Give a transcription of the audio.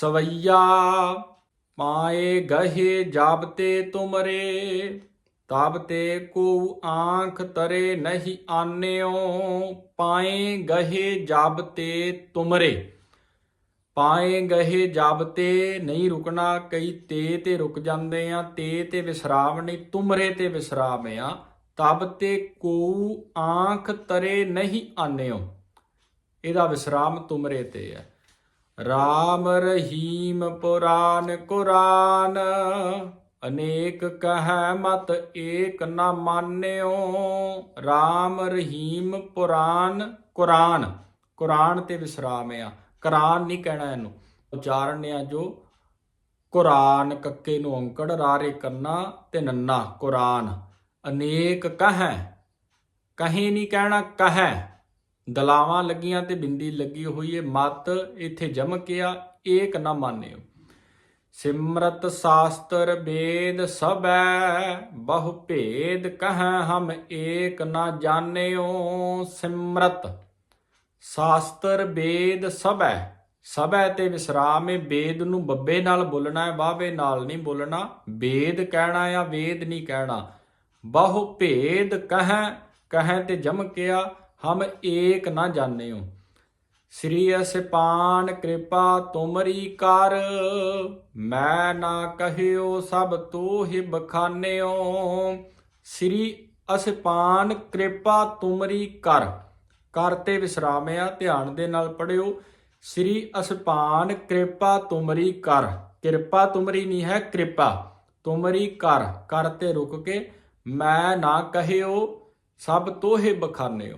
ਸਵਈਆ ਪਾਏ ਗਹੇ ਜਾਬਤੇ ਤੁਮਰੇ ਤਬ ਤੇ ਕੋ ਆਂਖ ਤਰੇ ਨਹੀਂ ਆਨਿਓ, ਪਾਏ ਗਹੇ ਜਾਬਤੇ ਤੁਮਰੇ। ਪਾਏ ਗਹੇ ਜਾਬਤੇ ਨਹੀਂ ਰੁਕਣਾ, ਕਈ ਤੇ ਤੇ ਰੁਕ ਜਾਂਦੇ ਆ, ਤੇ ਤੇ ਵਿਸਰਾਮ ਨਹੀਂ ਤੁਮਰੇ ਤੇ ਵਿਸਰਾਮ ਆ ਤਬ ਤੇ ਕੋ ਆਂਖ ਤਰੇ ਨਹੀਂ ਆਨਿਓ। ਇਹਦਾ ਵਿਸਰਾਮ ਤੁਮਰੇ ਤੇ ਹੈ। ਰਾਮ ਰਹੀਮ ਪੁਰਾਨ ਕੁਰਾਨ, ਅਨੇਕ ਕਹੈ ਮਤ ਏਕ ਨਾ ਮਾਨਿਓ। ਰਾਮ ਰਹੀਮ ਪੁਰਾਨ ਕੁਰਾਨ ਕੁਰਾਨ ਤੇ ਵਿਸਰਾਮ ਆ। ਕੁਰਾਨ ਨਹੀਂ ਕਹਿਣਾ ਇਹਨੂੰ। ਉਚਾਰਨ ਆ ਜੋ, ਕੁਰਾਨ ਕੱਕੇ ਨੂੰ ਅੰਕੜ ਰਾਰੇ ਕੰਨਾ ਤੇ ਨੰਨਾ, ਕੁਰਾਨ। ਅਨੇਕ ਕਹੈ, ਕਹੇ ਨਹੀਂ ਕਹਿਣਾ, ਕਹੈ। ਦਲਾਵਾਂ ਲੱਗੀਆਂ ਤੇ ਬਿੰਦੀ ਲੱਗੀ ਹੋਈ ਏ, ਮਤ ਇੱਥੇ ਜਮਕਿਆ ਏਕ ਨਾ ਮਾਨਿਓ। ਸਿਮਰਤ ਸ਼ਾਸਤਰ ਵੇਦ ਸਭੈ, ਬਹੁ ਭੇਦ ਕਹੈ ਹਮ ਏਕ ਨਾ ਜਾਣਿਓ। ਸਿਮਰਤ ਸ਼ਾਸਤਰ ਵੇਦ ਸਭੈ ਸਭੈ ਤੇ ਵਿਸਰਾਮ ਏ ਵੇਦ ਨੂੰ ਬੱਬੇ ਨਾਲ ਬੋਲਣਾ ਹੈ ਵਾਵੇ ਨਾਲ ਨਹੀਂ ਬੋਲਣਾ। ਵੇਦ ਕਹਿਣਾ ਆ, ਵੇਦ ਨਹੀਂ ਕਹਿਣਾ। ਬਹੁ ਭੇਦ ਕਹੈ ਕਹੈ ਤੇ ਜਮਕਿਆ ਹਮ ਏਕ ਨਾ ਜਾਣਿਓ। ਸ੍ਰੀ ਅਸਪਾਨ ਕਿਰਪਾ ਤੁਮਰੀ ਕਰ। ਮੈਂ ਨਾ ਕਹਿਓ ਸਭ ਤੋ ਹੀ ਬਖਾਨਿਓ। ਸ੍ਰੀ ਅਸਪਾਨ ਕਿਰਪਾ ਤੁਮਰੀ ਕਰ। ਕਰ ਤੇ ਵਿਸਰਾਮਿਆ ਧਿਆਨ ਦੇ ਨਾਲ ਪੜਿਓ ਸ੍ਰੀ ਅਸਪਾਨ ਕਿਰਪਾ ਤੁਮਰੀ ਕਰ। ਕਿਰਪਾ ਤੁਮਰੀ ਨਹੀਂ ਹੈ, ਕਿਰਪਾ ਤੁਮਰੀ ਕਰ। ਕਰ ਤੇ ਰੁਕ ਕੇ ਮੈਂ ਨਾ ਕਹਿਓ ਸਭ ਤੋਹੇ ਬਖਾਨਿਓ।